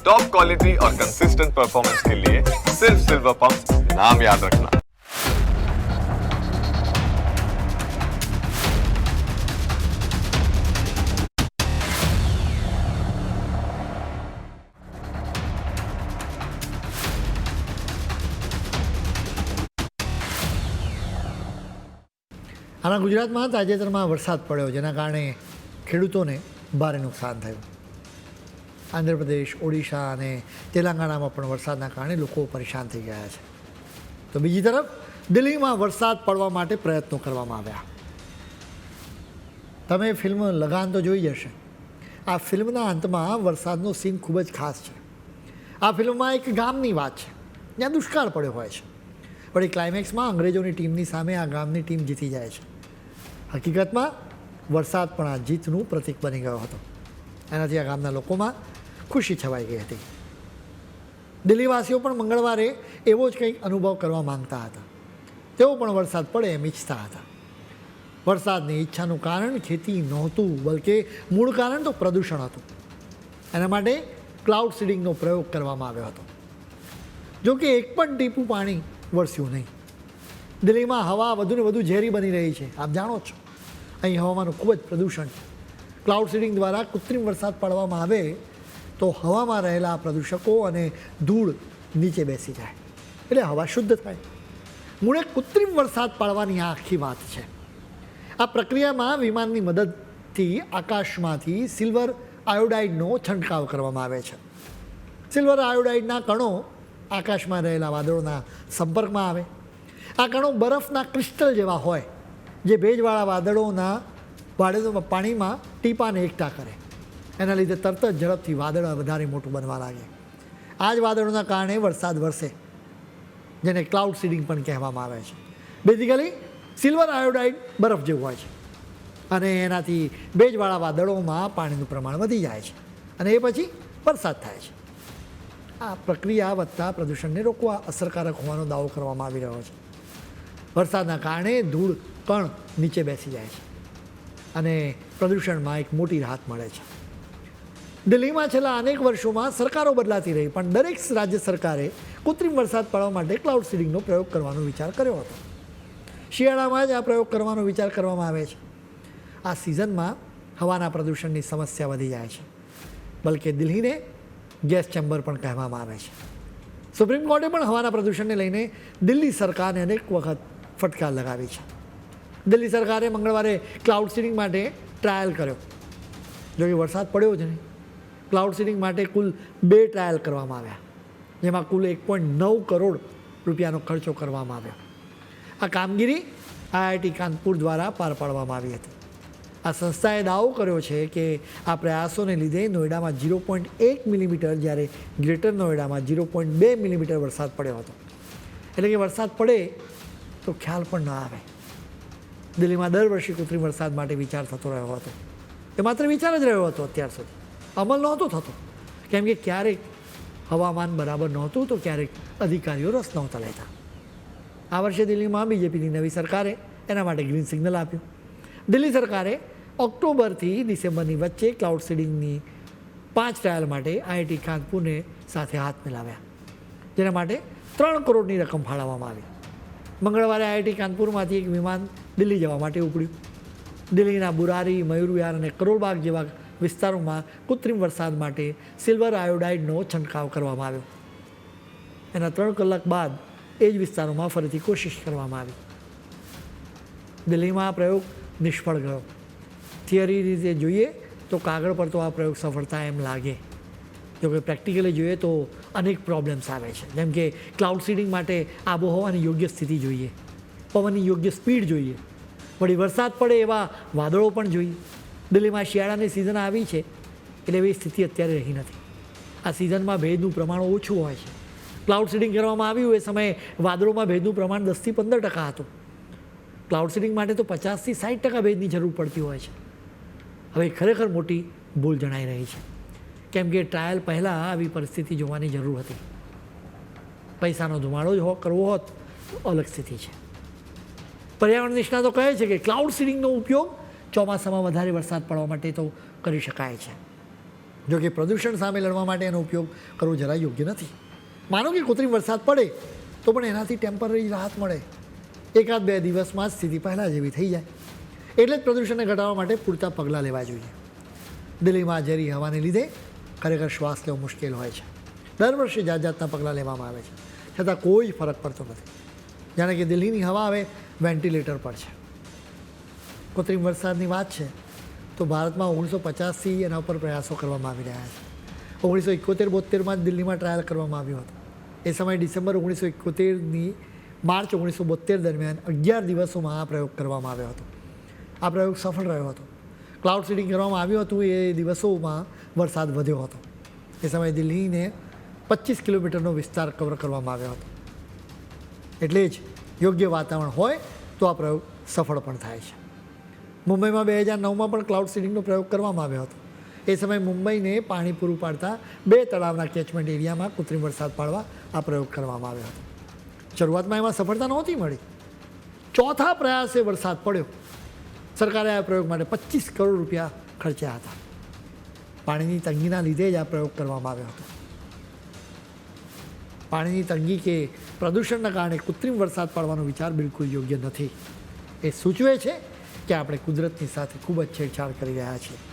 Top quality और consistent performance के लिए सिर्फ सिल्वर पंप नाम याद रखना આના ગુજરાતમાં તાજેતરમાં વરસાદ પડ્યો જેના કારણે ખેડૂતોને ભારે નુકસાન થયું આંધ્રપ્રદેશ, ઓડિશા અને તેલંગાણામાં પણ વરસાદના કારણે લોકો પરેશાન થઈ ગયા છે. તો બીજી તરફ, દિલ્હીમાં વરસાદ પડવા માટે પ્રયત્નો કરવામાં આવ્યા. તમે ફિલ્મ લગાન તો જોઈ જશે આ ફિલ્મના અંતમાં વરસાદનો સીન ખૂબ જ ખાસ છે. આ ફિલ્મમાં એક ગામની વાત છે. જ્યાં દુષ્કાળ પડ્યો હોય છે. વળી ક્લાઇમેક્સમાં અંગ્રેજોની ટીમની સામે આ ગામની ટીમ જીતી જાય છે. હકીકતમાં, વરસાદ પણ આ જીતનું પ્રતીક બની ગયો હતો. એનાથી આ ગામના લોકોમાં ખુશી છવાઈ ગઈ હતી. દિલ્હીવાસીઓ પણ મંગળવારે એવો જ કંઈક અનુભવ કરવા માંગતા હતા. તેઓ પણ વરસાદ પડે એમ ઈચ્છતા હતા. વરસાદની ઈચ્છાનું કારણ ખેતી નહોતું, બલકે મૂળ કારણ તો પ્રદૂષણ હતું. એના માટે ક્લાઉડ સીડિંગનો પ્રયોગ કરવામાં આવ્યો હતો. જો કે એક પણ ટીપું પાણી વરસ્યું નહીં. દિલ્હીમાં હવા વધુને વધુ ઝેરી બની રહી છે. આપ જાણો છો. અહીં હવામાનું ખૂબ જ પ્રદૂષણ છે. ક્લાઉડ સીડિંગ દ્વારા કૃત્રિમ વરસાદ પાડવામાં આવે તો હવામાં રહેલા પ્રદૂષકો અને ધૂળ નીચે બેસી જાય. એટલે હવા શુદ્ધ થાય. મૂળે કૃત્રિમ વરસાદ પાડવાની આ આખી વાત છે. આ પ્રક્રિયામાં વિમાનની મદદથી આકાશમાંથી સિલ્વર આયોડાઇડનો છંટકાવ કરવામાં આવે છે. સિલ્વર આયોડાઇડના કણો આકાશમાં રહેલા વાદળોના સંપર્કમાં આવે. આ કણો બરફના ક્રિસ્ટલ જેવા હોય, જે ભેજવાળા વાદળોના વાદળોમાં પાણીમાં ટીપાને એકઠા કરે. એના લીધે તરત જ ઝડપથી વાદળ વધારે મોટું બનવા લાગે આ જ વાદળોના કારણે વરસાદ વરસે, જેને ક્લાઉડ સીડિંગ પણ કહેવામાં આવે છે. બેઝિકલી સિલ્વર આયોડાઇડ બરફ જેવું હોય છે. અને એનાથી ભેજવાળા વાદળોમાં પાણીનું પ્રમાણ વધી જાય છે. અને એ પછી વરસાદ થાય છે. આ પ્રક્રિયા વધતા પ્રદૂષણને રોકવા અસરકારક હોવાનો દાવો કરવામાં આવી રહ્યો છે. વરસાદના કારણે ધૂળ પણ નીચે બેસી જાય છે. અને પ્રદૂષણમાં એક મોટી રાહત મળે છે. દિલ્હીમાં છેલ્લા અનેક વર્ષોમાં સરકારો બદલાતી રહી, પણ દરેક રાજ્ય સરકારે કૃત્રિમ વરસાદ પાડવા માટે ક્લાઉડ સીડિંગનો પ્રયોગ કરવાનો વિચાર કર્યો હતો. શિયાળામાં જ આ પ્રયોગ કરવાનો વિચાર કરવામાં આવે છે. આ સિઝનમાં હવાના પ્રદૂષણની સમસ્યા વધી જાય છે, બલકે દિલ્હીને ગેસ ચેમ્બર પણ કહેવામાં આવે છે. સુપ્રીમ કોર્ટે પણ હવાના પ્રદૂષણને લઈને દિલ્હી સરકારને અનેક વખત ફટકાર લગાવી છે. દિલ્હી સરકારે મંગળવારે ક્લાઉડ સીડિંગ માટે ટ્રાયલ કર્યો. જો કે વરસાદ પડ્યો જ નહીં. ક્લાઉડ સીડિંગ માટે કુલ બે ટ્રાયલ કરવામાં આવ્યા. જેમાં કુલ એક પોઈન્ટ નવ કરોડ રૂપિયાનો ખર્ચો કરવામાં આવ્યો. આ કામગીરી આઈઆઈટી કાનપુર દ્વારા પાર પાડવામાં આવી હતી. આ સંસ્થાએ દાવો કર્યો છે કે આ પ્રયાસોને લીધે નોઈડામાં ઝીરો પોઈન્ટ એક મિલીમીટર જ્યારે ગ્રેટર નોઈડામાં ઝીરો પોઈન્ટ બે મિલીમીટર વરસાદ પડ્યો હતો. એટલે કે વરસાદ પડે તો ખ્યાલ પણ ન આવે. દિલ્હીમાં દર વર્ષે કૃત્રિમ વરસાદ માટે વિચાર થતો રહ્યો હતો. એ માત્ર વિચાર જ રહ્યો હતો અત્યાર સુધી. અમલ નહોતો થતો. કેમ કે ક્યારેક હવામાન બરાબર નહોતું તો ક્યારેક અધિકારીઓ રસ નહોતા લેતા. આ વર્ષે દિલ્હીમાં બીજેપીની નવી સરકારે એના માટે ગ્રીન સિગ્નલ આપ્યું. દિલ્હી સરકારે ઓક્ટોબરથી ડિસેમ્બરની વચ્ચે ક્લાઉડ સીડિંગની પાંચ ટ્રાયલ માટે આઈઆઈટી કાનપુરને સાથે હાથ મિલાવ્યા. જેના માટે ત્રણ કરોડની રકમ ફાળવવામાં આવી. મંગળવારે આઈઆઈટી કાનપુરમાંથી એક વિમાન દિલ્હી જવા માટે ઉપડ્યું. દિલ્હીના બુરારી, મયુરવિહાર અને કરોડબાગ જેવા વિસ્તારોમાં કૃત્રિમ વરસાદ માટે સિલ્વર આયોડાઇડનો છંટકાવ કરવામાં આવ્યો. એના ત્રણ કલાક બાદ એ જ વિસ્તારોમાં ફરીથી કોશિશ કરવામાં આવી. દિલ્હીમાં આ પ્રયોગ નિષ્ફળ ગયો. થિયરી રીતે જોઈએ તો કાગળ પર તો આ પ્રયોગ સફળતા એમ લાગે. જો કે પ્રેક્ટિકલી જોઈએ તો અનેક પ્રોબ્લેમ્સ આવે છે. જેમ કે ક્લાઉડ સીડિંગ માટે આબોહવાની યોગ્ય સ્થિતિ જોઈએ. પવનની યોગ્ય સ્પીડ જોઈએ. વળી વરસાદ પડે એવા વાદળો પણ જોઈએ. દિલ્હીમાં શિયાળાની સિઝન આવી છે, એટલે એવી સ્થિતિ અત્યારે રહી નથી. આ સિઝનમાં ભેજનું પ્રમાણ ઓછું હોય છે. ક્લાઉડ સીડિંગ કરવામાં આવ્યું એ સમયે વાદળોમાં ભેજનું પ્રમાણ દસથી પંદર ટકા હતું. ક્લાઉડ સીડિંગ માટે તો પચાસથી સાઠ ટકા ભેજની જરૂર પડતી હોય છે. હવે ખરેખર મોટી ભૂલ જણાઈ રહી છે. કેમ કે ટ્રાયલ પહેલાં આવી પરિસ્થિતિ જોવાની જરૂર હતી. પૈસાનો ધુમાડો જ કરવો હોત તો અલગ સ્થિતિ છે. પર્યાવરણ નિષ્ણાતો કહે છે કે ક્લાઉડ સીડિંગનો ઉપયોગ ચોમાસામાં વધારે વરસાદ પડવા માટે તો કરી શકાય છે. જો કે પ્રદૂષણ સામે લડવા માટે એનો ઉપયોગ કરવો જરા યોગ્ય નથી. માનો કે કૃત્રિમ વરસાદ પડે, તો પણ એનાથી ટેમ્પરરી રાહત મળે. એકાદ બે દિવસમાં જ સ્થિતિ પહેલાં જેવી થઈ જાય. એટલે જ પ્રદૂષણને ઘટાડવા માટે પૂરતા પગલાં લેવા જોઈએ. દિલ્હીમાં ઝેરી હવાને લીધે ખરેખર શ્વાસ લેવો મુશ્કેલ હોય છે. દર વર્ષે જાત જાતના પગલાં લેવામાં આવે છે. છતાં કોઈ ફરક પડતો નથી. જાણે કે દિલ્હીની હવા હવે વેન્ટિલેટર પર છે. કૃત્રિમ વરસાદની વાત છે, તો ભારતમાં ઓગણીસો પચાસથી એના ઉપર પ્રયાસો કરવામાં આવી રહ્યા છે. ઓગણીસો એકોતેર બોતેરમાં જ દિલ્હીમાં ટ્રાયલ કરવામાં આવ્યો હતો. એ સમયે ડિસેમ્બર ઓગણીસો એકોતેરની માર્ચ ઓગણીસો બોતેર દરમિયાન અગિયાર દિવસોમાં આ પ્રયોગ કરવામાં આવ્યો હતો. આ પ્રયોગ સફળ રહ્યો હતો. ક્લાઉડ સીડિંગ કરવામાં આવ્યું હતું, એ દિવસોમાં વરસાદ વધ્યો હતો. એ સમયે દિલ્હીને પચીસ કિલોમીટરનો વિસ્તાર કવર કરવામાં આવ્યો હતો. એટલે જ યોગ્ય વાતાવરણ હોય તો આ પ્રયોગ સફળ પણ થાય છે. મુંબઈમાં બે હજાર નવમાં પણ ક્લાઉડ સીડિંગનો પ્રયોગ કરવામાં આવ્યો હતો. એ સમયે મુંબઈને પાણી પૂરું પાડતા બે તળાવના કેચમેન્ટ એરિયામાં કૃત્રિમ વરસાદ પાડવા આ પ્રયોગ કરવામાં આવ્યો હતો. શરૂઆતમાં એમાં સફળતા નહોતી મળી. ચોથા પ્રયાસે વરસાદ પડ્યો. સરકારે આ પ્રયોગ માટે પચીસ કરોડ રૂપિયા ખર્ચ્યા હતા. પાણીની તંગીના લીધે જ આ પ્રયોગ કરવામાં આવ્યો હતો. પાણીની તંગી કે પ્રદૂષણના કારણે કૃત્રિમ વરસાદ પાડવાનો વિચાર બિલકુલ યોગ્ય નથી. એ સૂચવે છે કે આપણે કુદરતની સાથે ખૂબ જ છેડછાડ કરી રહ્યા છીએ.